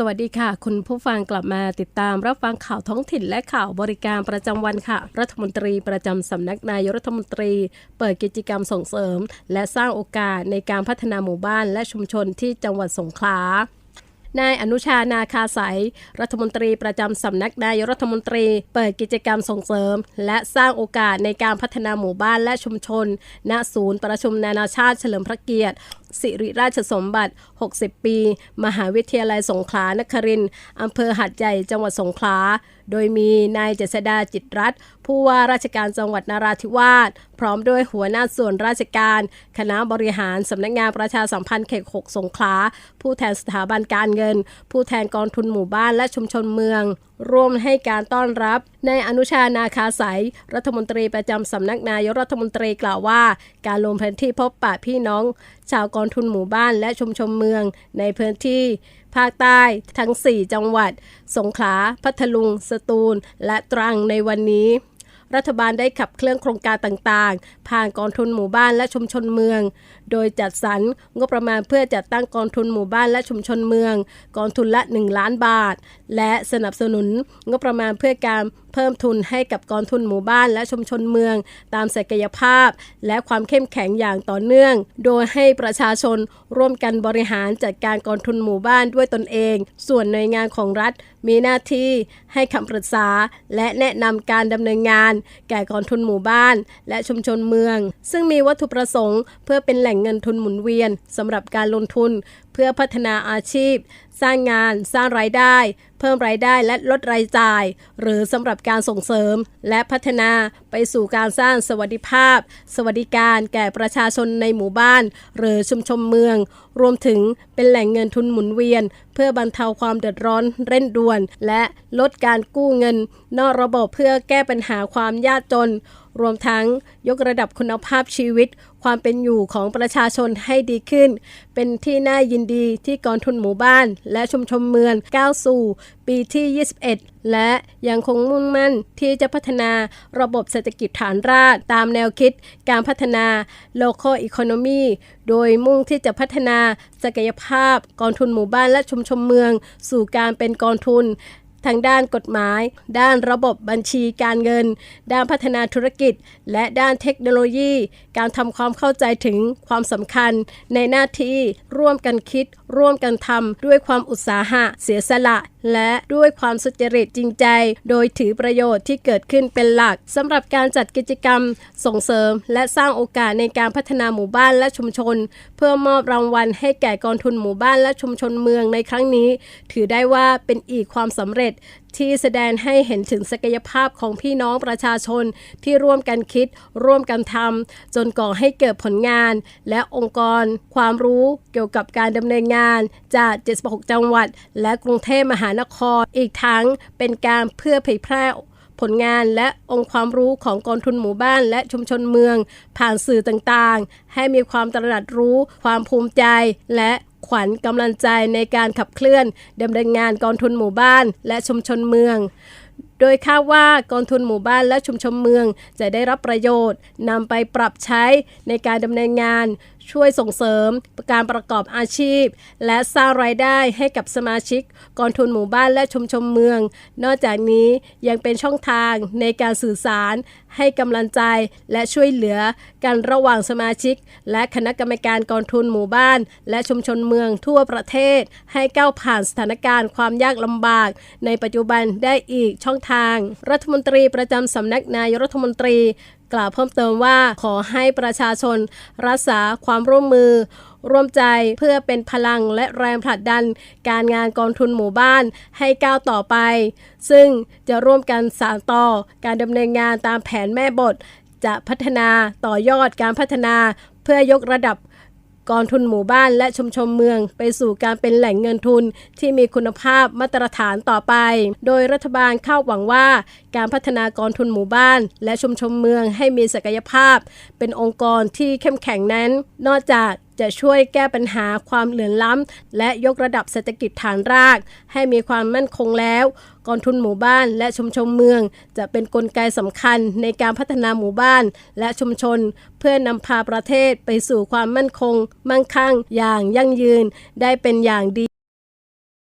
สวัสดีค่ะ คุณผู้ฟังกลับมาติดตามรับฟังข่าวท้องถิ่นและข่าวบริการประจำวันค่ะ รัฐมนตรีประจำสำนักนายรัฐมนตรี เปิดกิจกรรมส่งเสริม และสร้างโอกาสในการพัฒนาหมู่บ้านและชุมชนที่จังหวัดสงขลานายอนุชานาคาสายรัฐมนตรีประจำสำนักนายรัฐมนตรี เปิดกิจกรรมส่งเสริม และสร้างโอกาสในการพัฒนาหมู่บ้านและชุมชน ณศูนย์ประชุมนานาชาติเฉลิมพระเกียรติสิริราชสมบัติ 60 ปี มหาวิทยาลัยสงขลานครินทร์อำเภอหัดใหญ่จังหวัดสงขลา โดยมีนายเจษดาจิตรัตน์ผู้ว่าราชการจังหวัดนาราธิวาส พร้อมด้วยหัวหน้าส่วนราชการ คณะบริหารสำนักงานประชาสัมพันธ์เขต6สงขลา ผู้แทนสถาบันการเงิน ผู้แทนกองทุนหมู่บ้านและชุมชนเมืองร่วมให้การต้อนรับในอนุชานาคาสายรัฐมนตรีประจำสำนักนายกรัฐมนตรีกล่าวว่า การลงพื้นที่พบปะพี่น้อง ชาวกองทุนหมู่บ้านและชุมชนเมืองในพื้นที่ ภาคใต้ทั้ง 4 จังหวัด สงขลา พัทลุง สตูล และตรังในวันนี้ รัฐบาลได้ขับเคลื่อนโครงการต่างๆ ผ่านกองทุนหมู่บ้านและชุมชนเมือง โดยจัดสรรงบประมาณเพื่อจัดตั้งกองทุนหมู่บ้านและชุมชนเมือง กองทุนละ 1 ล้านบาท และสนับสนุนงบประมาณเพื่อการเพิ่มทุนให้กับกองทุนหมู่บ้านและชุมชนเมือง ตามศักยภาพ และความเข้มแข็งอย่างต่อเนื่อง โดยให้ประชาชนร่วมกันบริหารจัดการกองทุนหมู่บ้านด้วยตนเอง ส่วนหน่วยงานของรัฐ มีหน้าที่ให้คำปรึกษา และแนะนำการดำเนินงาน แก่กองทุนหมู่บ้าน และชุมชนเมือง ซึ่งมีวัตถุประสงค์ เพื่อเป็นแหล่งเงินทุนหมุนเวียนสำหรับการลงทุน เพื่อพัฒนาอาชีพ สร้างงาน สร้างรายได้ เพิ่มรายได้และลดรายจ่าย หรือสำหรับการส่งเสริม และพัฒนาไปสู่การสร้างสวัสดิภาพ สวัสดิการแก่ประชาชนในหมู่บ้าน หรือชุมชนเมือง รวมถึงเป็นแหล่งเงินทุนหมุนเวียน เพื่อบรรเทาความเดือดร้อนเร่งด่วน และลดการกู้เงิน นอกระบบเพื่อแก้ปัญหาความยากจน รวมทั้งยกระดับคุณภาพชีวิต ความเป็นอยู่ของประชาชนให้ดีขึ้น เป็นที่น่ายินดีที่กองทุนหมู่บ้าน และชุมชนเมืองก้าวสู่ ปีที่ 21 และยังคงมุ่งมั่นที่จะพัฒนาระบบเศรษฐกิจฐานรากตามแนวคิดการพัฒนา local economy โดยมุ่งที่จะพัฒนาศักยภาพกองทุนหมู่บ้านและชุมชนเมือง สู่การเป็นกองทุน ทางด้านกฎหมาย ด้านระบบบัญชีการเงิน ด้านพัฒนาธุรกิจ และด้านเทคโนโลยี การทำความเข้าใจถึงความสำคัญ ในหน้าที่ร่วมกันคิด ร่วมกันทำด้วยความอุตสาหะ เสียสละ และด้วยความสุจริตจริงใจ โดยถือประโยชน์ที่เกิดขึ้นเป็นหลักสำหรับการจัดกิจกรรม ส่งเสริม และสร้างโอกาสในการพัฒนาหมู่บ้านและชุมชน เพื่อมอบรางวัลให้แก่กองทุนหมู่บ้านและชุมชนเมืองในครั้งนี้ ถือได้ว่าเป็นอีกความสำเร็จ ที่แสดงให้เห็นถึงศักยภาพของพี่น้องประชาชนที่ร่วมกันคิด ร่วมกันทำจนก่อให้เกิดผลงาน และองค์กร ความรู้เกี่ยวกับการดำเนินงาน จาก 76 จังหวัด และกรุงเทพมหานคร อีกทั้งเป็นการเพื่อเผยแพร่ผลงานและองค์ความรู้ของกองทุนหมู่บ้านและชุมชนเมือง ผ่านสื่อต่างๆ ให้มีความตระหนักรู้ ความภูมิใจ และ ขวัญกำลังใจในการขับเคลื่อนดำเนินงานกองทุนหมู่บ้าน และชุมชนเมืองโดยคาดว่ากองทุนหมู่บ้านและชุมชนเมืองจะได้รับประโยชน์นำไปปรับใช้ในการดำเนินงาน ช่วยส่งเสริมการประกอบอาชีพ และสร้างรายได้ให้กับสมาชิกกองทุนหมู่บ้านและชุมชนเมือง นอกจากนี้ยังเป็นช่องทางในการสื่อสาร ให้กำลังใจและช่วยเหลือกันระหว่างสมาชิก และคณะกรรมการกองทุนหมู่บ้าน และชุมชนเมืองทั่วประเทศ ให้ก้าวผ่านสถานการณ์ความยากลำบาก ในปัจจุบันได้อีกช่องทาง รัฐมนตรีประจำสำนักนายรัฐมนตรี กล่าวเพิ่มเติมว่าขอให้ประชาชน รักษาความร่วมมือ ร่วมใจเพื่อเป็นพลังและแรงผลักดัน การงานกองทุนหมู่บ้านให้ก้าวต่อไป ซึ่งจะร่วมกันสานต่อการดำเนินงานตามแผนแม่บท จะพัฒนาต่อยอดการพัฒนา เพื่อยกระดับ กองทุนหมู่บ้านและชุมชนเมือง ไปสู่การเป็นแหล่งเงินทุนที่มีคุณภาพมาตรฐานต่อไป โดยรัฐบาลคาดหวังว่า การพัฒนากองทุนหมู่บ้าน และชุมชนเมืองให้มีศักยภาพ เป็นองค์กรที่เข้มแข็งนั้น นอกจาก จะช่วยแก้ปัญหาความเหลื่อมล้ำ และยกระดับเศรษฐกิจฐานราก ให้มีความมั่นคงแล้ว กองทุนหมู่บ้านและชุมชนเมือง จะเป็นนกลไกสำคัญในการพัฒนาหมู่บ้าน และชุมชน เพื่อนำพาประเทศไปสู่ความมั่นคง มั่งคั่ง อย่างยั่งยืน ได้เป็นอย่างดี